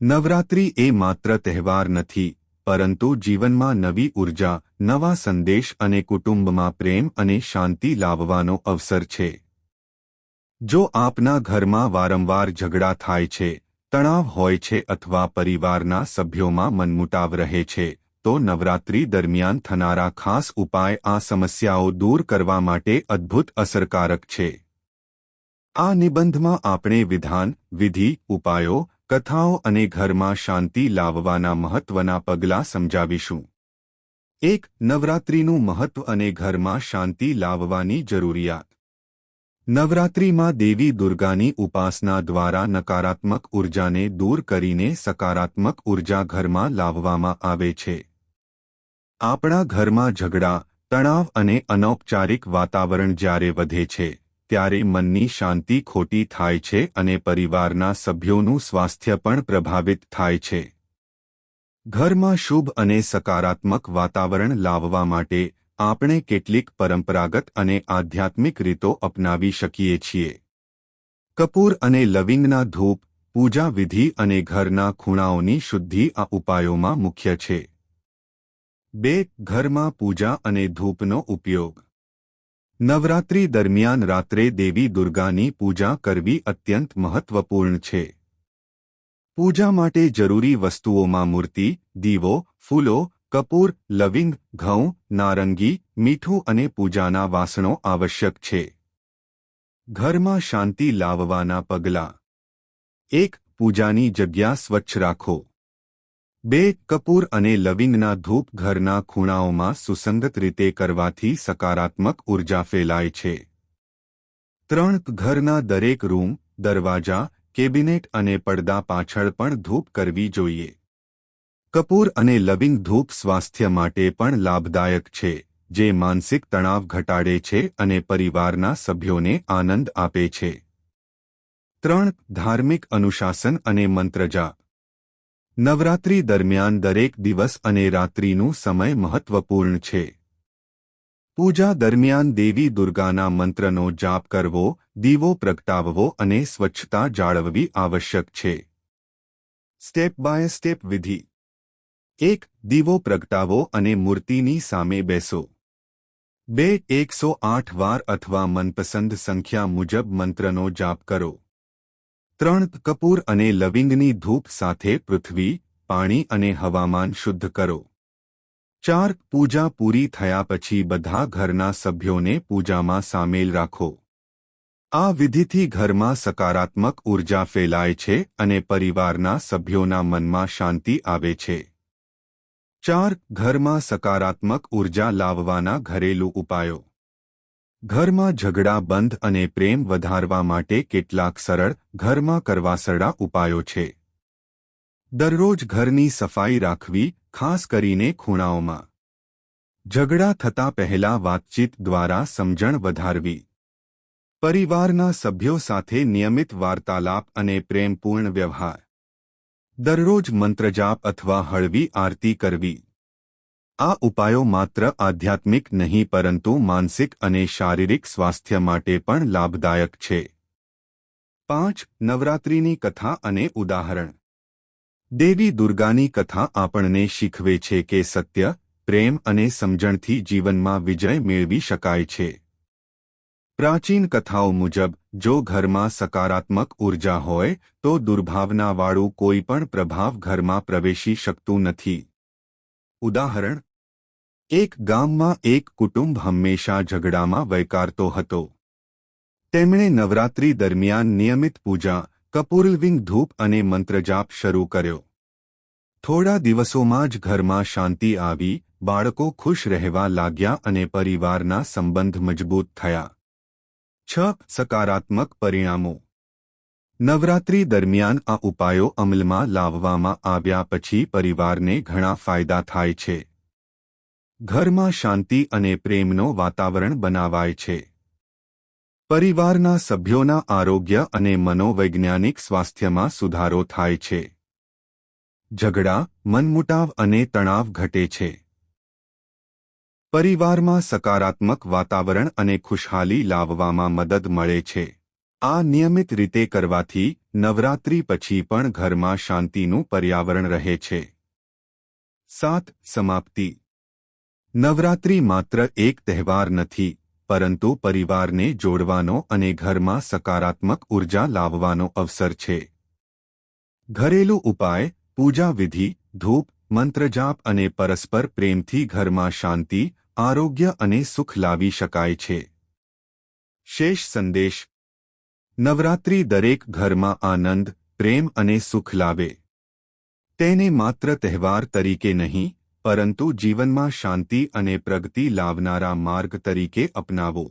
નવરાત્રિ એ માત્ર તહેવાર નથી, પરંતુ જીવનમાં નવી ઊર્જા, નવા સંદેશ અને કુટુંબમાં પ્રેમ અને શાંતિ લાવવાનો અવસર છે. જો આપના ઘરમાં વારંવાર ઝઘડા થાય છે, તણાવ હોય છે અથવા પરિવારના સભ્યોમાં મનમુટાવ રહે છે, તો નવરાત્રિ દરમિયાન થનારા ખાસ ઉપાય આ સમસ્યાઓ દૂર કરવા માટે અદ્ભુત અસરકારક છે. આ નિબંધમાં આપણે વિધાન, વિધિ, ઉપાયો કથાઓ અને ઘરમાં શાંતિ લાવવાના મહત્વના પગલાં સમજાવીશું. એક, નવરાત્રિનું મહત્વ અને ઘરમાં શાંતિ લાવવાની જરૂરિયાત. નવરાત્રિમાં દેવી દુર્ગાની ઉપાસના દ્વારા નકારાત્મક ઉર્જાને દૂર કરીને સકારાત્મક ઊર્જા ઘરમાં લાવવામાં આવે છે. આપણા ઘરમાં ઝઘડા, તણાવ અને અનૌપચારિક વાતાવરણ જ્યારે વધે છે ત્યારે મનની શાંતિ ખોટી થાય છે અને પરિવારના સભ્યોનું સ્વાસ્થ્ય પણ પ્રભાવિત થાય છે. ઘરમાં શુભ અને સકારાત્મક વાતાવરણ લાવવા માટે આપણે કેટલીક પરંપરાગત અને આધ્યાત્મિક રીતો અપનાવી શકીએ છીએ. કપૂર અને લવિંગના ધૂપ, પૂજા વિધિ અને ઘરના ખૂણાઓની શુદ્ધિ આ ઉપાયોમાં મુખ્ય છે. બે, ઘરમાં પૂજા અને ધૂપનો ઉપયોગ. નવરાત્રી દરમિયાન રાત્રે દેવી દુર્ગાની પૂજા કરવી અત્યંત મહત્વપૂર્ણ છે. પૂજા માટે જરૂરી વસ્તુઓમાં મૂર્તિ, દીવો, ફૂલો, કપૂર, લવિંગ, ઘઉં, નારંગી, મીઠું અને પૂજાના વાસણો આવશ્યક છે. ઘરમાં શાંતિ લાવવાના પગલાં. એક, પૂજાની જગ્યા સ્વચ્છ રાખો. બે, કપૂર અને લવિંગના ધૂપ ઘરના ખૂણાઓમાં સુસંગત રીતે કરવાથી સકારાત્મક ઊર્જા ફેલાય છે. ત્રણ, ઘરના દરેક રૂમ, દરવાજા, કેબિનેટ અને પડદા પાછળ પણ ધૂપ કરવી જોઈએ. કપૂર અને લવિંગ ધૂપ સ્વાસ્થ્ય માટે પણ લાભદાયક છે, જે માનસિક તણાવ ઘટાડે છે અને પરિવારના સભ્યોને આનંદ આપે છે. ત્રણ, ધાર્મિક અનુશાસન અને મંત્રજા. નવરાત્રી દરમિયાન દરેક દિવસ અને રાત્રિનું સમય મહત્વપૂર્ણ છે. પૂજા દરમિયાન દેવી દુર્ગાના મંત્રનો જાપ કરવો, દીવો પ્રગટાવવો અને સ્વચ્છતા જાળવવી આવશ્યક છે. સ્ટેપ બાય સ્ટેપ વિધિ. એક, દીવો પ્રગટાવો અને મૂર્તિની સામે બેસો. બે, એકસો આઠ વાર અથવા મનપસંદ સંખ્યા મુજબ મંત્રનો જાપ કરો. ત્રણ કપૂર અને લવિંગની ધૂપ સાથે પૃથ્વી, પાણી અને હવામાન શુદ્ધ કરો. ચાર પૂજા પૂરી થયા પછી બધા ઘરના સભ્યોને પૂજામાં સામેલ રાખો. આ વિધિથી ઘરમાં સકારાત્મક ઊર્જા ફેલાય છે અને પરિવારના સભ્યોના મનમાં શાંતિ આવે છે. ચાર ઘરમાં સકારાત્મક ઊર્જા લાવવાના ઘરેલું ઉપાયો. ઘરમાં ઝઘડા બંધ અને પ્રેમ વધારવા માટે કેટલાક સરળ, ઘરમાં કરવાસરડા ઉપાયો છે. દરરોજ ઘરની સફાઈ રાખવી, ખાસ કરીને ખૂણાઓમાં. ઝઘડા થતા પહેલા વાતચીત દ્વારા સમજણ વધારવી. પરિવારના સભ્યો સાથે નિયમિત વાર્તાલાપ અને પ્રેમપૂર્ણ વ્યવહાર. દરરોજ મંત્રજાપ અથવા હળવી આરતી કરવી. આ ઉપાયો માત્ર આધ્યાત્મિક નહીં પરંતુ માનસિક અને શારીરિક સ્વાસ્થ્ય માટે પણ લાભદાયક છે. પાંચ, નવરાત્રિની કથા અને ઉદાહરણ. દેવી દુર્ગાની કથા આપણને શીખવે છે કે સત્ય, પ્રેમ અને સમજણથી જીવનમાં વિજય મેળવી શકાય છે. પ્રાચીન કથાઓ મુજબ, જો ઘરમાં સકારાત્મક ઊર્જા હોય, તો દુર્ભાવનાવાળું કોઈ પણ પ્રભાવ ઘરમાં પ્રવેશી શકતું નથી. ઉદાહરણ એક ગામમાં એક કુટુંબ હંમેશા ઝઘડામાં વૈકારતો હતો. તેમણે નવરાત્રી દરમિયાન નિયમિત પૂજા, કપૂરલવિંગ ધૂપ અને મંત્રજાપ શરૂ કર્યો. થોડા દિવસોમાં જ ઘરમાં શાંતિ આવી, બાળકો ખુશ રહેવા લાગ્યા અને પરિવારના સંબંધ મજબૂત થયા. છ સકારાત્મક પરિણામો. નવરાત્રી દરમિયાન આ ઉપાયો અમલમાં લાવવામાં આવ્યા પછી પરિવારને ઘણા ફાયદા થાય છે. ઘરમાં શાંતિ અને પ્રેમનો વાતાવરણ બનાવાય છે. પરિવારના સભ્યોના આરોગ્ય અને મનોવૈજ્ઞાનિક સ્વાસ્થ્યમાં સુધારો થાય છે. ઝઘડા, મનમુટાવ અને તણાવ ઘટે છે. પરિવારમાં સકારાત્મક વાતાવરણ અને ખુશહાલી લાવવામાં મદદ મળે છે. આ નિયમિત રીતે કરવાથી નવરાત્રી પછી પણ ઘરમાં શાંતિનું પર્યાવરણ રહે છે. સાત સમાપ્તિ નવરાત્રી માત્ર એક તહેવાર નથી, પરંતુ પરિવારને જોડવાનો અને ઘરમાં સકારાત્મક ઊર્જા લાવવાનો અવસર છે. ઘરેલું ઉપાય, પૂજા વિધિ, ધૂપ, મંત્રજાપ અને પરસ્પર પ્રેમથી ઘરમાં શાંતિ, આરોગ્ય અને સુખ લાવી શકાય છે. શેષ સંદેશ, નવરાત્રી દરેક ઘરમાં આનંદ, પ્રેમ અને સુખ લાવે. તેને માત્ર તહેવાર તરીકે નહીં પરંતુ જીવનમાં શાંતિ અને પ્રગતિ લાવનારા માર્ગ તરીકે અપનાવો.